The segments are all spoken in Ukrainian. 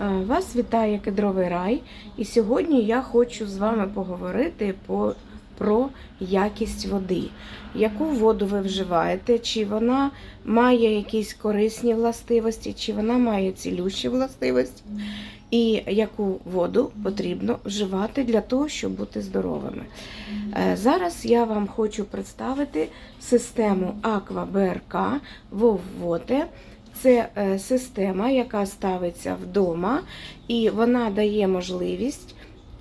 Е, Вас вітає Кедровий рай, і сьогодні я хочу з вами поговорити по, про якість води. Яку воду ви вживаєте, чи вона має якісь корисні властивості, чи вона має цілющі властивості, і яку воду потрібно вживати для того, щоб бути здоровими. Е, Зараз я вам хочу представити систему Aqua BRK Воввоте. Це е, система, яка ставиться вдома, і вона дає можливість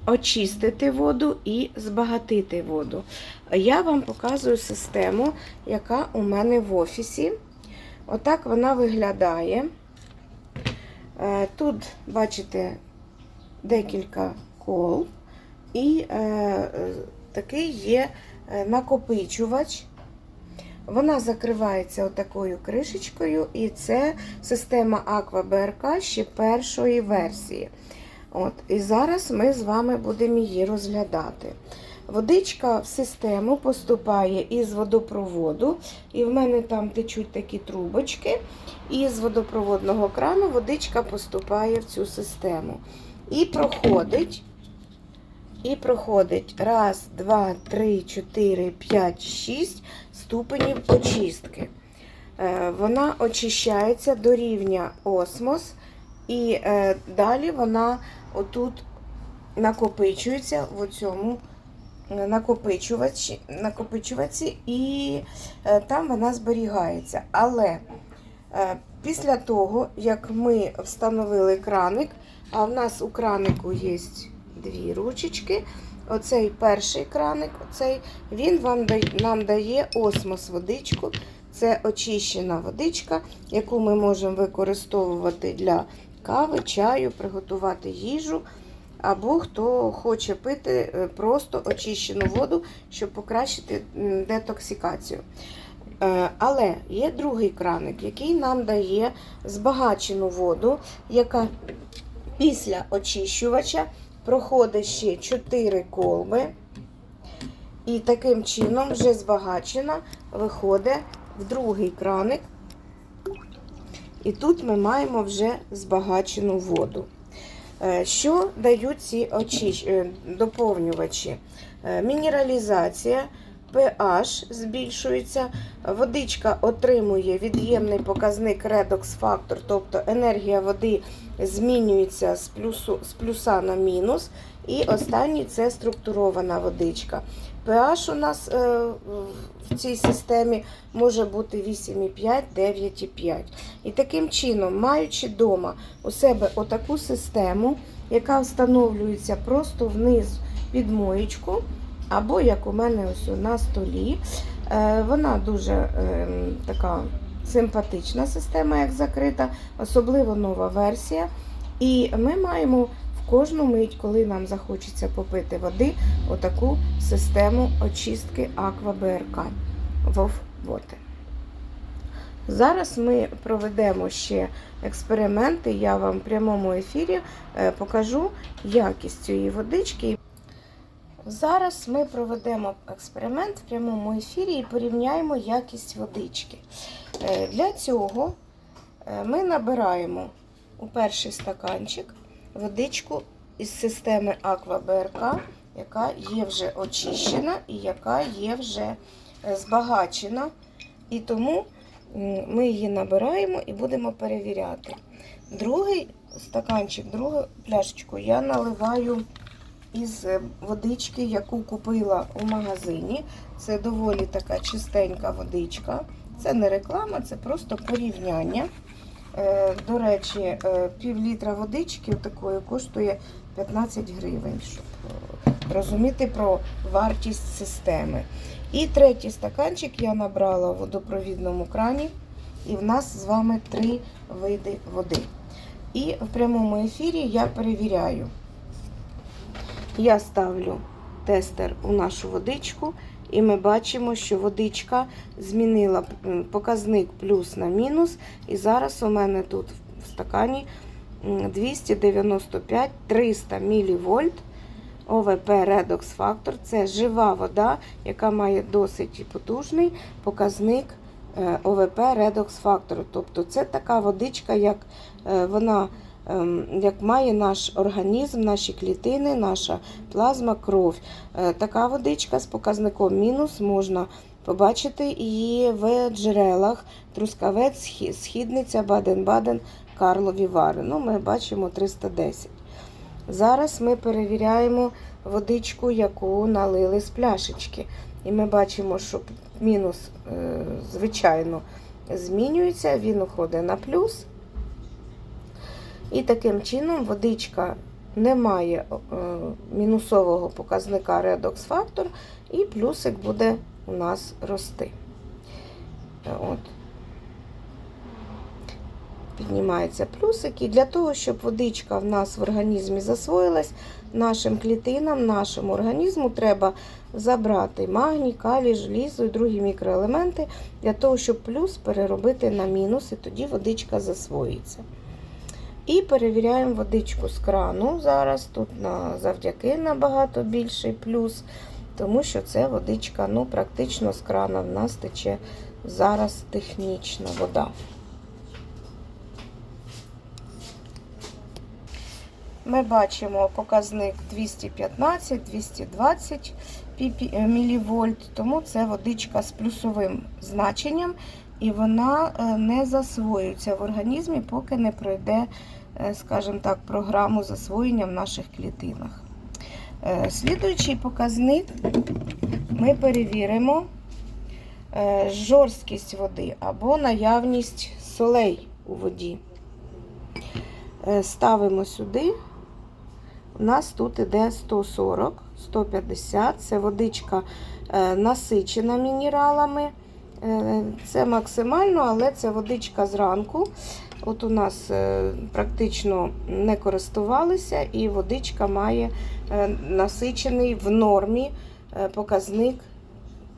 очистити воду і збагатити воду. Я вам показую систему, яка у мене в офісі. Отак вона виглядає. Е, Тут, бачите, декілька кол, і е, такий є накопичувач. Вона закривається отакою кришечкою, і це система Aqua BRK ще першої версії. От, І зараз ми з вами будемо її розглядати. Водичка в систему поступає із водопроводу, і в мене там течуть такі трубочки. І з водопроводного крану водичка поступає в цю систему. І проходить. І проходить раз, два, три, чотири, п'ять, шість ступенів очистки. Е, Вона очищається до рівня осмос, і е, далі вона отут накопичується в цьому накопичувачі, накопичувачі, і е, там вона зберігається. Але е, після того, як ми встановили краник, а в нас у кранику є дві ручечки. Оцей перший краник, оцей, він вам нам дає осмос водичку. Це очищена водичка, яку ми можемо використовувати для кави, чаю, приготувати їжу. Або хто хоче пити е, просто очищену воду, щоб покращити детоксикацію. Е, Але є другий краник, який нам дає збагачену воду, яка після очищувача проходить ще 4 колби. І таким чином вже збагачена виходить в другий краник. І тут ми маємо вже збагачену воду. Е, Що дають ці очищ... е, доповнювачі? Е, Мінералізація, pH збільшується, водичка отримує від'ємний показник редокс-фактор, тобто енергія води змінюється з, плюсу, з плюса на мінус. І останній це структурована водичка. pH у нас е, в цій системі може бути 8,5, 9,5. І таким чином, маючи вдома у себе отаку систему, яка встановлюється просто вниз під моєчку, або як у мене ось на столі, е, вона дуже е, така симпатична система, як закрита, особливо нова версія. І ми маємо в кожну мить, коли нам захочеться попити води, отаку систему очистки Aqua BRK Вов Water. Зараз ми проведемо ще експерименти. Я вам в прямому ефірі е, покажу якість цієї водички. Зараз ми проведемо експеримент в прямому ефірі і порівняємо якість водички. Е, Для цього е, ми набираємо у перший стаканчик водичку із системи Aqua BRK, яка є вже очищена і яка є вже е, збагачена. І тому ми її набираємо і будемо перевіряти. Другий стаканчик, другу пляшечку я наливаю із е, водички, яку купила у магазині. Це доволі така чистенька водичка. Це не реклама, це просто порівняння. Е, До речі, е, пів літра водички такої коштує 15 гривень, щоб розуміти про вартість системи. І третій стаканчик я набрала в водопровідному крані, і в нас з вами три види води. І в прямому ефірі я перевіряю. Я ставлю тестер у нашу водичку, і ми бачимо, що водичка змінила показник плюс на мінус. І зараз у мене тут в стакані 295 300 мВ ОВП Redox Factor. Це жива вода, яка має досить потужний показник е, ОВП Redox Factor. Тобто це така водичка, як е, вона як має наш організм, наші клітини, наша плазма, кров. Е, Така водичка з показником мінус можна побачити її в джерелах Трускавець, Східниця, Баден-Баден, Карлові Вари. Ну, ми бачимо 310. Зараз ми перевіряємо водичку, яку налили з пляшечки. І ми бачимо, що мінус, е, звичайно, змінюється, він уходить на плюс. І таким чином водичка не має е, мінусового показника редокс фактор, і плюсик буде у нас рости. Е, От. Піднімається плюсик. І для того, щоб водичка в нас в організмі засвоїлась, нашим клітинам, нашому організму треба забрати магній, калій, желізо і другі мікроелементи для того, щоб плюс переробити на мінус, і тоді водичка засвоїться. І перевіряємо водичку з крану. Зараз тут на, завдяки набагато більший плюс, тому що це водичка ну, практично з крана в нас тече зараз технічна вода. Ми бачимо показник 215-220 мВ, тому це водичка з плюсовим значенням, і вона е, не засвоюється в організмі, поки не пройде, е, скажімо так, програму засвоєння в наших клітинах. Е, Слідуючий показник ми перевіримо е, жорсткість води або наявність солей у воді. Е, Ставимо сюди. У нас тут іде 140, 150. Це водичка е, насичена мінералами. Е, Це максимально, але це водичка зранку. От у нас е, практично не користувалися, і водичка має е, насичений в нормі е, показник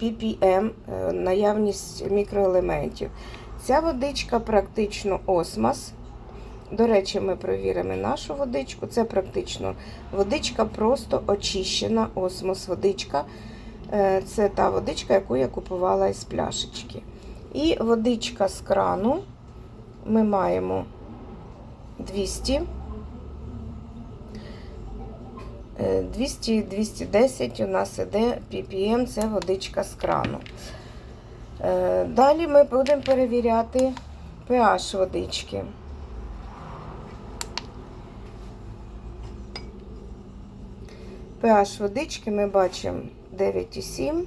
ppm, наявність мікроелементів. Ця водичка практично осмос. До речі, ми перевіримо нашу водичку. Це практично водичка просто очищена, осмос водичка. Це та водичка, яку я купувала із пляшечки. І водичка з крану ми маємо 200. 200-210 у нас іде ppm, це водичка з крану. Е, Далі ми будемо перевіряти pH водички. pH водички ми бачимо 9,7.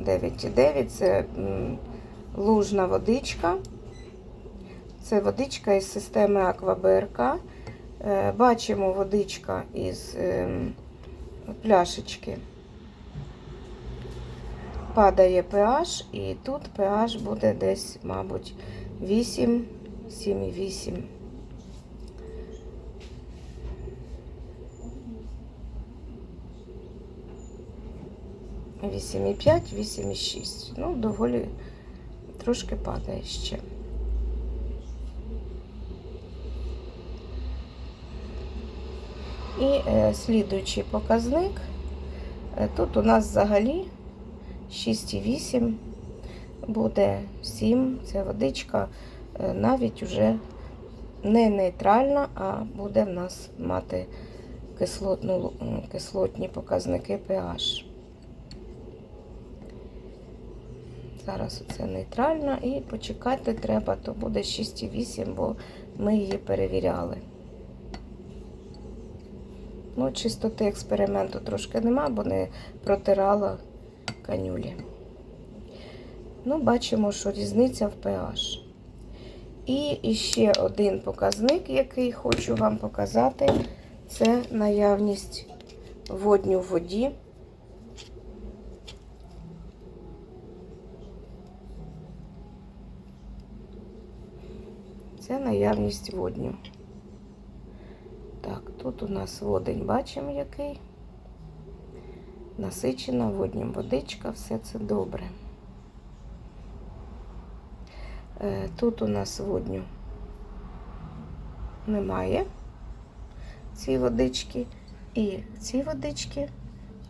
9,9 це лужна водичка. Це водичка із системи Акваберка. Е, Бачимо водичка із ем, пляшечки. Падає pH, і тут pH буде десь, мабуть, 8, 7,8. 8,5, 8,6. Ну, доволі трошки падає ще. І е, слідуючий показник. Е, тут у нас взагалі 6,8 буде 7. Це водичка е, навіть уже не нейтральна, а буде в нас мати кислотну, кислотні показники pH. Зараз це нейтральна і почекати треба, то буде 6,8, бо ми її перевіряли. Ну, чистоти експерименту трошки нема, бо не протирала канюлі. Ну, бачимо, що різниця в pH. І ще один показник, який хочу вам показати, це наявність водню в воді. Це наявність водню. Так, тут у нас водень, бачимо який. Насичена воднім водичка, все це добре. Е, Тут у нас водню немає цієї водички. І в цій водички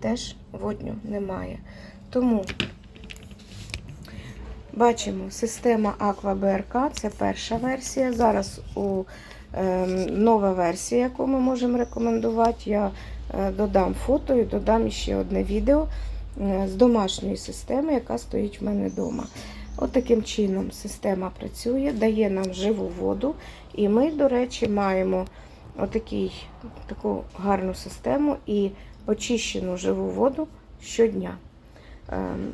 теж водню немає. Тому Бачимо, система Aqua BRK, це перша версія. Зараз у ем, нова версія, яку ми можемо рекомендувати. Я е, додам фото і додам ще одне відео е, з домашньої системи, яка стоїть в мене вдома. От таким чином система працює, дає нам живу воду. І ми, до речі, маємо отакий, таку гарну систему і очищену живу воду щодня. Ем,